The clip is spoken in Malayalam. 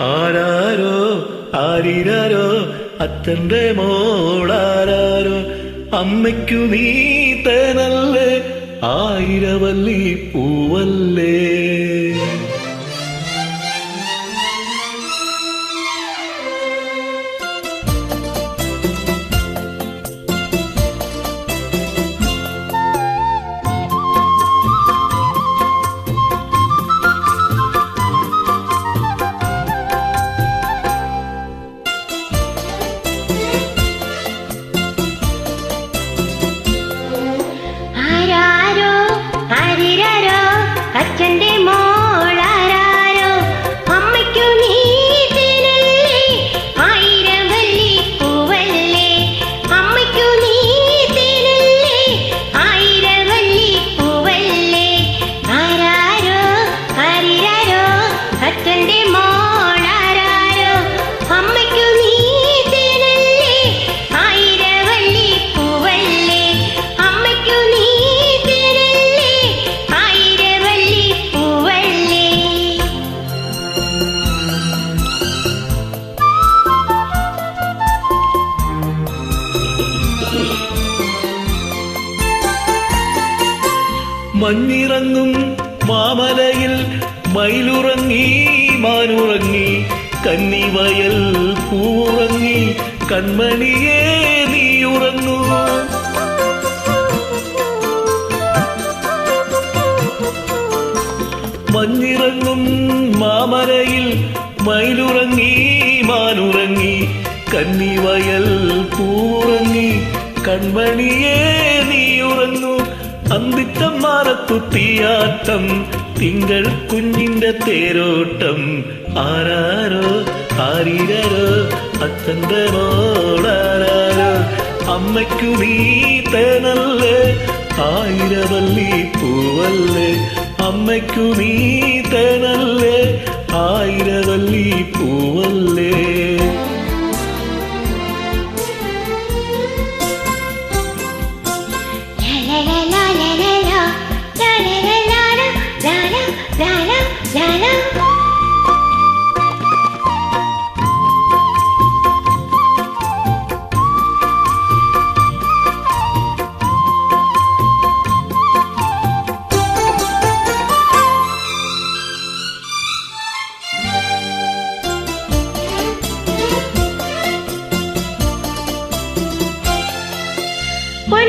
ആരാരോ ആരിരാരോ അച്ഛന്റെ മോളാരാരോ അമ്മയ്ക്കു നീ തനല്ലേ ആയിരവല്ലി പൂവല്ലേ. മഞ്ഞിറങ്ങും മാമലയിൽ മയിലുറങ്ങി മാനുറങ്ങി കന്നിവയൽ പൂറങ്ങി കൺമണിയേ നീ ഉറങ്ങൂ മഞ്ഞിറങ്ങും മാമലയിൽ മയിലുറങ്ങി മാനുറങ്ങി കന്നിവയൽ പൂറങ്ങി കൺമണിയേ അന്തിത്ത മാറത്തുത്തിയാട്ടം തിങ്കൾ കുഞ്ഞിന്റെ തേരോട്ടം ആരാരോ ആരീരോ അച്ഛന്റെ മോളാരാരോ അമ്മയ്ക്കു നീ തേനല്ലേ ആയിരവല്ലി പൂവല്ലേ അമ്മയ്ക്കു നീ തേനല്ലേ ആയിരവല്ലി പൂവല്ലേ la la la